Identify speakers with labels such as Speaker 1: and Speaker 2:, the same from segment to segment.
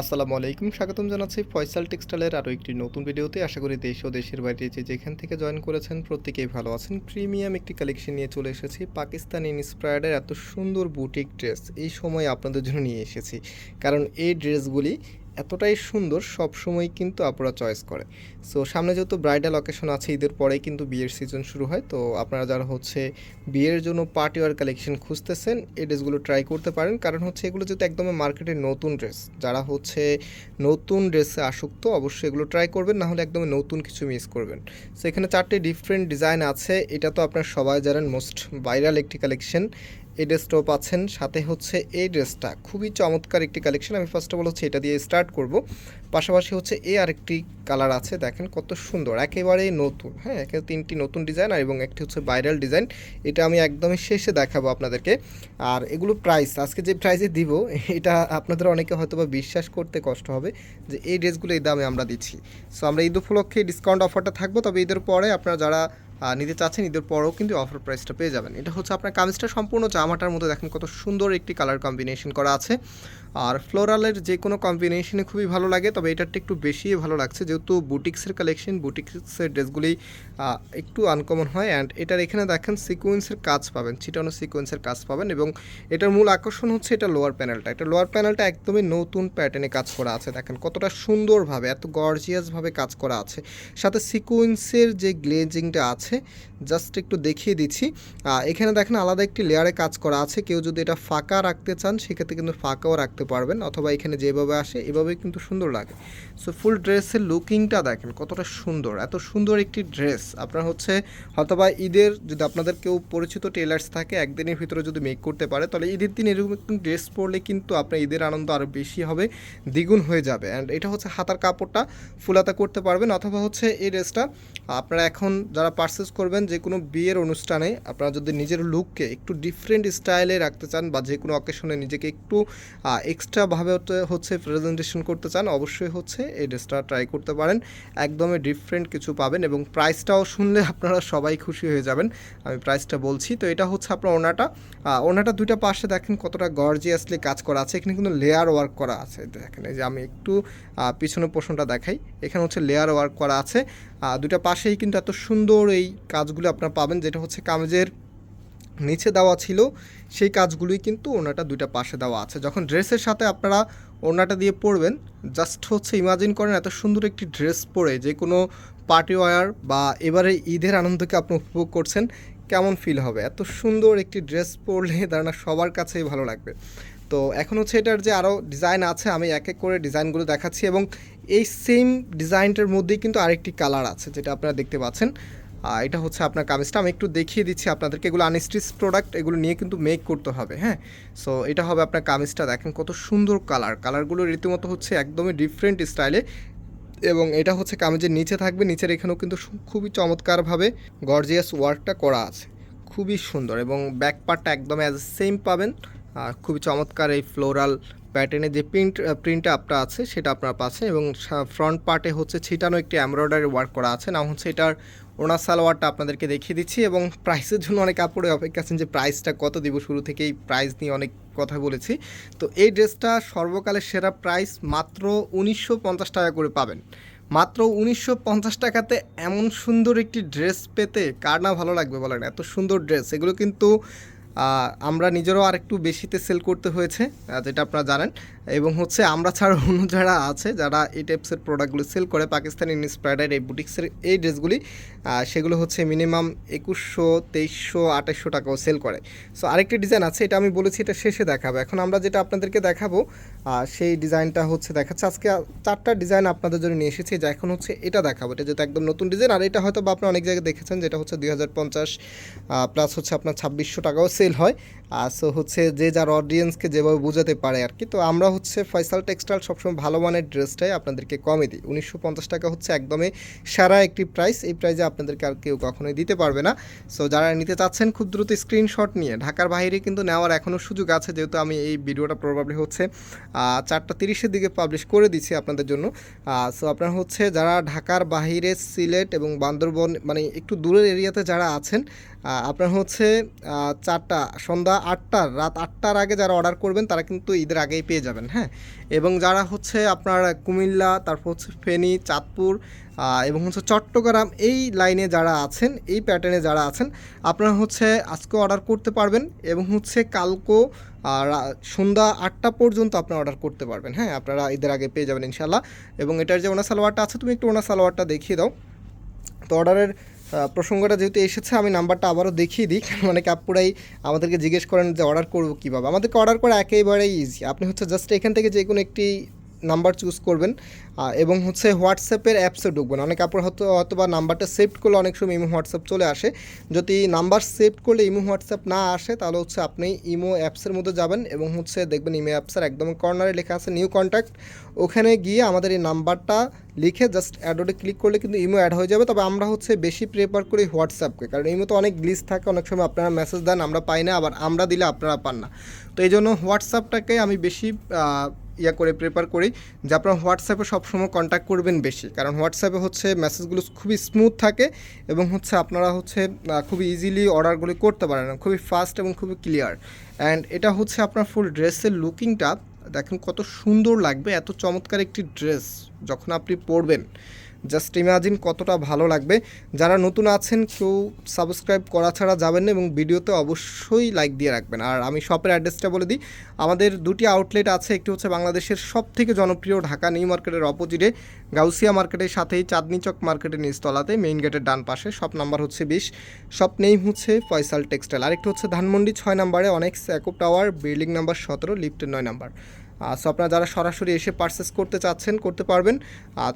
Speaker 1: আসসালামু আলাইকুম, স্বাগতম জানাচ্ছি ফয়সাল টেক্সটাইলের আরও একটি নতুন ভিডিওতে। আশা করি দেশ ও দেশের বাইরে যে যেখান থেকে জয়েন করেছেন প্রত্যেকেই ভালো আছেন। প্রিমিয়াম একটি কালেকশন নিয়ে চলে এসেছি, পাকিস্তান ইন্সপায়ার্ডের এত সুন্দর বুটিক ড্রেস। এই সময় আপনাদের জন্য নিয়ে এসেছি, কারণ এই ড্রেসগুলি এতটাই সুন্দর, সব সময় কিন্তু আপনারা চয়েস করে। সো সামনে যেহেতু ব্রাইডাল অকেশন আছে, ঈদের পরেই কিন্তু বিয়ের সিজন শুরু হয়। তো আপনারা যারা হচ্ছে বিয়ের জন্য পার্টি ওয়ার কালেকশন খুঁজতেছেন, এই ড্রেসগুলো ট্রাই করতে পারেন। কারণ হচ্ছে এগুলো যেহেতু একদমই মার্কেটের নতুন ড্রেস যারা হচ্ছে নতুন ড্রেসে আসক্ত, অবশ্যই এগুলো ট্রাই করবেন, না হলে একদমই নতুন কিছু মিস করবেন। সো এখানে চারটে ডিফারেন্ট ডিজাইন আছে। এটা তো আপনার সবাই জানেন মোস্ট ভাইরাল একটি কালেকশন এই ড্রেসটাও পাচ্ছেন। সাথে হচ্ছে এই ড্রেসটা খুবই চমৎকার একটি কালেকশন আমি ফার্স্ট অফ অল হচ্ছে এটা দিয়ে স্টার্ট করব। পাশাপাশি হচ্ছে এই আরেকটি কালার আছে, দেখেন কত সুন্দর, একেবারেই নতুন। হ্যাঁ এখানে তিনটি নতুন ডিজাইন আর এবং একটি হচ্ছে ভাইরাল ডিজাইন এটা আমি একদমই শেষে দেখাবো আপনাদেরকে। আর এগুলো প্রাইস আজকে যে প্রাইসে দিব, এটা আপনাদের অনেকে হয়তো বা বিশ্বাস করতে কষ্ট হবে যে এই ড্রেসগুলো এই দামে আমরা দিচ্ছি। সো আমরা ঈদ উপলক্ষে ডিসকাউন্ট অফারটা থাকব, তবে ঈদের পরে আপনারা যারা নিতে চাচ্ছেন ঈদের পরেও কিন্তু অফার প্রাইসটা পেয়ে যাবেন। এটা হচ্ছে আপনার কামিজটা সম্পূর্ণ জামাটার মধ্যে দেখেন কত সুন্দর একটি কালার কম্বিনেশন করা আছে। আর ফ্লোরালের যে কোনো কম্বিনেশনে খুবই ভালো লাগে, তবে এটারটা একটু বেশি ভালো লাগছে। যেহেতু বুটিক্সের কালেকশন বুটিক্সের ড্রেসগুলি একটু আনকমন হয় অ্যান্ড এটার এখানে দেখেন সিকোয়েন্সের কাজ পাবেন চিটানো সিকোয়েন্সের কাজ পাবেন এবং এটার মূল আকর্ষণ হচ্ছে এটা লোয়ার প্যানেলটা এটা লোয়ার প্যানেলটা একদমই নতুন প্যাটার্নে কাজ করা আছে। দেখেন কতটা সুন্দরভাবে, এত গর্জিয়াসভাবে কাজ করা আছে। সাথে সিকোয়েন্সের যে গ্লেজিংটা আছে জাস্ট একটু দেখিয়ে দিচ্ছি। এখানে দেখেন আলাদা একটি লেয়ারে কাজ করা আছে। কেউ যদি এটা ফাঁকা রাখতে চান, সেক্ষেত্রে কিন্তু ফাঁকাও রাখতে পারবেন। অথবা এখানে যেভাবে আসে, এভাবেই কিন্তু সুন্দর লাগে। সো ফুল ড্রেসের লুকিংটা দেখেন কতটা সুন্দর। এত সুন্দর একটি ড্রেস আপনার হচ্ছে হয়তোবা ঈদের যদি আপনাদের কেউ পরিচিত টেলার্স থাকে, একদিনের ভিতরে যদি মেক করতে পারে, তাহলে ঈদের দিন এরকম একটু ড্রেস পরলে কিন্তু আপনার ঈদের আনন্দ আরও বেশি হবে, দ্বিগুণ হয়ে যাবে। অ্যান্ড এটা হচ্ছে হাতার কাপড়টা ফুলাতা করতে পারবেন। অথবা হচ্ছে এই ড্রেসটা আপনারা এখন যারা পারচেস করবেন যে কোনো বিয়ের অনুষ্ঠানে। আপনারা যদি নিজের লুককে একটু ডিফারেন্ট স্টাইলে রাখতে চান বা যে কোনো অকেশনে নিজেকে একটু এক্সট্রাভাবে হচ্ছে প্রেজেন্টেশন করতে চান অবশ্যই হচ্ছে এই ড্রেসটা ট্রাই করতে পারেন। একদমই ডিফারেন্ট কিছু পাবেন এবং প্রাইসটাও শুনলে আপনারা সবাই খুশি হয়ে যাবেন। আমি প্রাইসটা বলছি। তো এটা হচ্ছে আপনার ওনাটা। ওনাটা দুইটা পাশে দেখেন কতটা গর্জিয়াসলি কাজ করা আছে। এখানে কিন্তু লেয়ার ওয়ার্ক করা আছে। দেখেন এই যে আমি একটু আহ, পিছনের পোষণটা দেখাই। এখানে হচ্ছে লেয়ার ওয়ার্ক করা আছে। দুইটা পাশেই কিন্তু এত সুন্দর এই কাজগুলো আপনারা পাবেন, যেটা হচ্ছে কামেজের নিচে দেওয়া ছিল, সেই কাজগুলোই কিন্তু ওনাটা দুইটা পাশে দেওয়া আছে। যখন ড্রেসের সাথে আপনারা ওনাটা দিয়ে পরবেন জাস্ট হচ্ছে ইমাজিন করেন এত সুন্দর একটি ড্রেস পরে যে কোনো পার্টি ওয়ার বা এবারে ঈদের আনন্দকে আপনি উপভোগ করছেন, কেমন ফিল হবে? এত সুন্দর একটি ড্রেস পরলে ধারণা সবার কাছেই ভালো লাগবে। তো এখন হচ্ছে এটার যে আরও ডিজাইন আছে, আমি এক এক করে ডিজাইনগুলো দেখাচ্ছি এবং এই সেম ডিজাইনটার মধ্যেই কিন্তু আরেকটি কালার আছে, যেটা আপনারা দেখতে পাচ্ছেন। এটা হচ্ছে আপনার কামিজটা। আমি একটু দেখিয়ে দিচ্ছি আপনাদেরকে। এগুলো আনস্টিচ প্রোডাক্ট এগুলো নিয়ে কিন্তু মেক করতে হবে হ্যাঁ? সো এটা হবে আপনার কামিজটা। দেখেন কত সুন্দর কালার কালারগুলো রীতিমতো হচ্ছে একদমই ডিফারেন্ট স্টাইলে এবং এটা হচ্ছে কামিজের নিচে থাকবে। নিচের এখানেও কিন্তু খুবই চমৎকারভাবে গর্জিয়াস ওয়ার্কটা করা আছে। খুবই সুন্দর এবং ব্যাক পার্টটা একদম অ্যাজ সেম পাবেন। খুবই চমৎকার এই ফ্লোরাল প্যাটার্নে যে প্রিন্ট প্রিন্টটা আপনার আছে, সেটা আপনার পাচ্ছেন এবং ফ্রন্ট পার্টে হচ্ছে ছিটানো একটি এমব্রয়ডারি ওয়ার্ক করা আছে। না হচ্ছে এটার ওনার সালোয়ারটা আপনাদেরকে দেখিয়ে দিচ্ছি এবং প্রাইসের জন্য অনেক কাপড়ে অপেক্ষা আছেন যে প্রাইসটা কত দিব, শুরু থেকেই প্রাইস নিয়ে অনেক কথা বলেছি। তো এই ড্রেসটা সর্বকালের সেরা প্রাইস মাত্র উনিশশো পঞ্চাশ টাকা করে পাবেন। মাত্র উনিশশো পঞ্চাশ টাকাতে এমন সুন্দর একটি ড্রেস পেতে কার না ভালো লাগবে বলেন? এত সুন্দর ড্রেস, এগুলো কিন্তু আমরা নিজেরও আর একটু বেশিতে সেল করতে হয়েছে যেটা আপনারা জানেন। এবং হচ্ছে আমরা ছাড়া অন্য যারা আছে, যারা এই টাইপসের প্রোডাক্টগুলো সেল করে পাকিস্তানি ইন্সপায়ার্ডের এই বুটিক্সের এই ড্রেসগুলি সেগুলো হচ্ছে মিনিমাম একুশশো, তেইশশো আঠাশশো টাকাও সেল করে। সো আরেকটি ডিজাইন আছে, এটা আমি বলেছি, এটা শেষে দেখাবো। এখন আমরা যেটা আপনাদেরকে দেখাবো সেই ডিজাইনটা হচ্ছে দেখাচ্ছে। আজকে চারটা ডিজাইন আপনাদের জন্য নিয়ে এসেছি। যা এখন হচ্ছে এটা দেখাবো। এটা যেহেতু একদম নতুন ডিজাইন, আর এটা হয়তো বা অনেক জায়গায় দেখেছেন, যেটা হচ্ছে দুই হাজার পঞ্চাশ প্লাস হচ্ছে আপনার ছাব্বিশশো টাকাও সেল হয়। আর সো হচ্ছে যে যার অডিয়েন্সকে যেভাবে বোঝাতে পারে আর কি। তো আমরা হচ্ছে ফয়সাল টেক্সটাইল সবসময় ভালো মানের ড্রেসটাই আপনাদেরকে কমে দিই। উনিশশো পঞ্চাশ টাকা হচ্ছে একদমই সেরা একটি প্রাইস এই প্রাইসে আপনাদেরকে আর কেউ কখনোই দিতে পারবে না। সো যারা নিতে চাচ্ছেন খুব দ্রুত স্ক্রিনশট নিয়ে। ঢাকার বাইরে কিন্তু নেওয়ার এখনও সুযোগ আছে। যেহেতু আমি এই ভিডিওটা প্রবাবলি হচ্ছে চারটা তিরিশের দিকে পাবলিশ করে দিচ্ছি আপনাদের জন্য। সো আপনার হচ্ছে যারা ঢাকার বাহিরে সিলেট এবং বান্দরবন মানে একটু দূরের এরিয়াতে যারা আছেন আপনার হচ্ছে চারটা, সন্ধ্যা আটটার রাত আটটার আগে যারা অর্ডার করবেন, তারা কিন্তু ঈদের আগেই পেয়ে যাবেন হ্যাঁ? এবং যারা হচ্ছে আপনার কুমিল্লা, তারপর হচ্ছে ফেনী, চাঁদপুর এবং হচ্ছে চট্টগ্রাম এই লাইনে যারা আছেন, এই প্যাটার্নে যারা আছেন, আপনারা হচ্ছে আজকে অর্ডার করতে পারবেন এবং হচ্ছে কালকো আর সন্ধ্যা আটটা পর্যন্ত আপনারা অর্ডার করতে পারবেন। হ্যাঁ আপনারা ঈদের আগে পেয়ে যাবেন ইনশাল্লাহ এবং এটার যে ওনা সালোয়ারটা আছে, তুমি একটু ওনা সালোয়ারটা দেখিয়ে দাও। তো অর্ডারের প্রসঙ্গটা যেহেতু এসেছে, আমি নাম্বারটা আবারও দেখিয়ে দিই। কারণ অনেক আপুরাই আমাদেরকে জিজ্ঞেস করেন যে অর্ডার করব কীভাবে? আমাদেরকে অর্ডার করা একেবারেই ইজি আপনি হচ্ছে জাস্ট এখান থেকে যে কোনো একটি নাম্বার চুজ করবেন এবং হচ্ছে হোয়াটসঅ্যাপের অ্যাপসে ঢুকবেন। অনেক আপুর হয়তো হয়তো বা নাম্বারটা সেভ করলে অনেক সময় ইমো হোয়াটসঅ্যাপ চলে আসে। যদি নাম্বার সেভ করলে ইমো হোয়াটসঅ্যাপ না আসে, তাহলে হচ্ছে আপনি ইমো অ্যাপসের মধ্যে যাবেন এবং হচ্ছে দেখবেন ইমো অ্যাপসের একদম কর্নারে লেখা আছে নিউ কন্ট্যাক্ট ওখানে গিয়ে আমাদের এই নাম্বারটা লিখে জাস্ট অ্যাডোডে ক্লিক করলে কিন্তু ইমো অ্যাড হয়ে যাবে। তবে আমরা হচ্ছে বেশি প্রেফার করি হোয়াটসঅ্যাপকে কারণ ইমো তো অনেক গ্লিস থাকে, অনেক সময় আপনারা মেসেজ দেন, আমরা পাই না, আবার আমরা দিলে আপনারা পান না। তো এই জন্য হোয়াটসঅ্যাপটাকে আমি বেশি ইয়া করে প্রেপার করি, যে আপনারা হোয়াটসঅ্যাপে সবসময় কন্ট্যাক্ট করবেন বেশি। কারণ হোয়াটসঅ্যাপে হচ্ছে মেসেজগুলো খুবই স্মুথ থাকে এবং হচ্ছে আপনারা হচ্ছে খুবই ইজিলি অর্ডারগুলি করতে পারেন খুবই ফাস্ট এবং খুবই ক্লিয়ার অ্যান্ড এটা হচ্ছে আপনার ফুল ড্রেসের লুকিংটা দেখেন কত সুন্দর লাগবে, এত চমৎকার একটি ড্রেস যখন আপনি পরবেন। জাস্ট ইমাজিন কতটা ভালো লাগবে। যারা নতুন আছেন, কেউ সাবস্ক্রাইব করা ছাড়া যাবেন না এবং ভিডিওতে অবশ্যই লাইক দিয়ে রাখবেন। আর আমি শপের অ্যাড্রেসটা বলে দিই। আমাদের দুটি আউটলেট আছে, একটি হচ্ছে বাংলাদেশের সব থেকে জনপ্রিয় ঢাকা নিউ মার্কেটের অপোজিটে, গাউসিয়া মার্কেটের সাথেই চাঁদনি চক মার্কেটের নিচতলাতে মেইন গেটের ডান পাশে। শপ নাম্বার হচ্ছে বিশ। শপ নেই হচ্ছে ফয়সাল টেক্সটাইল আরেকটি হচ্ছে ধানমন্ডি ছয় নাম্বারে অনেক স্যাকুপ টাওয়ার বিল্ডিং নাম্বার সতেরো লিফটের নয় নাম্বার। সো আপনারা যারা সরাসরি এসে পারচেস করতে চাচ্ছেন, করতে পারবেন।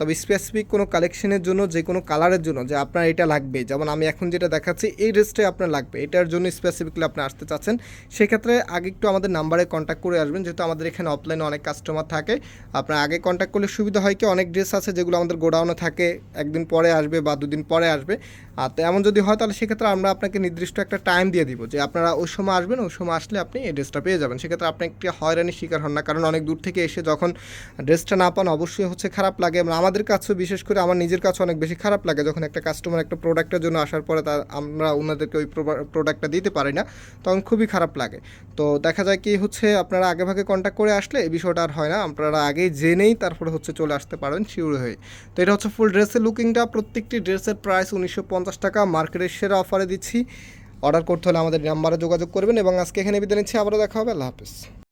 Speaker 1: তবে স্পেসিফিক কোনো কালেকশনের জন্য, যে কোনো কালারের জন্য যে আপনার এটা লাগবে। যেমন আমি এখন যেটা দেখাচ্ছি, এই ড্রেসটাই আপনার লাগবে। এটার জন্য স্পেসিফিকলি আপনি আসতে চাচ্ছেন। সেক্ষেত্রে আগে একটু আমাদের নাম্বারে কন্ট্যাক্ট করে আসবেন। যেহেতু আমাদের এখানে অফলাইনে অনেক কাস্টমার থাকে। আপনার আগে কন্ট্যাক্ট করলে সুবিধা হয় কি, অনেক ড্রেস আছে যেগুলো আমাদের গোডাউনে থাকে, একদিন পরে আসবে বা দুদিন পরে আসবে। আর তো এমন যদি হয়, তাহলে সেক্ষেত্রে আমরা আপনাকে নির্দিষ্ট একটা টাইম দিয়ে দিব যে আপনারা ওই সময় আসবেন, ওই সময় আসলে আপনি এই ড্রেসটা পেয়ে যাবেন। সেক্ষেত্রে আপনি একটি হয়রানির শিকার হন না, কারণ অনেক দূর থেকে এসে যখন ড্রেসটা না পান অবশ্যই হচ্ছে খারাপ লাগে। এবং আমাদের কাছেও বিশেষ করে আমার নিজের কাছে অনেক বেশি খারাপ লাগে যখন একটা কাস্টমার একটা প্রোডাক্টের জন্য আসার পরে তা আমরা ওনাদেরকে ওই প্রোডাক্টটা দিতে পারি না, তখন খুবই খারাপ লাগে। তো দেখা যায় কি হচ্ছে আপনারা আগে ভাগে কন্ট্যাক্ট করে আসলে এই বিষয়টা আর হয় না, আপনারা আগেই জেনেই তারপরে হচ্ছে চলে আসতে পারবেন শিওর হয়ে। তো এটা হচ্ছে ফুল ড্রেসের লুকিংটা প্রত্যেকটি ড্রেসের প্রাইস উনিশশো পঞ্চাশ টাকা মার্কেটের সেরা অফারে দিচ্ছি। অর্ডার করতে হলে আমাদের নাম্বারে যোগাযোগ করবেন এবং আজকে এখানে বিদায় নিচ্ছি, আবারও দেখা হবে, আল্লাহ হাফিজ।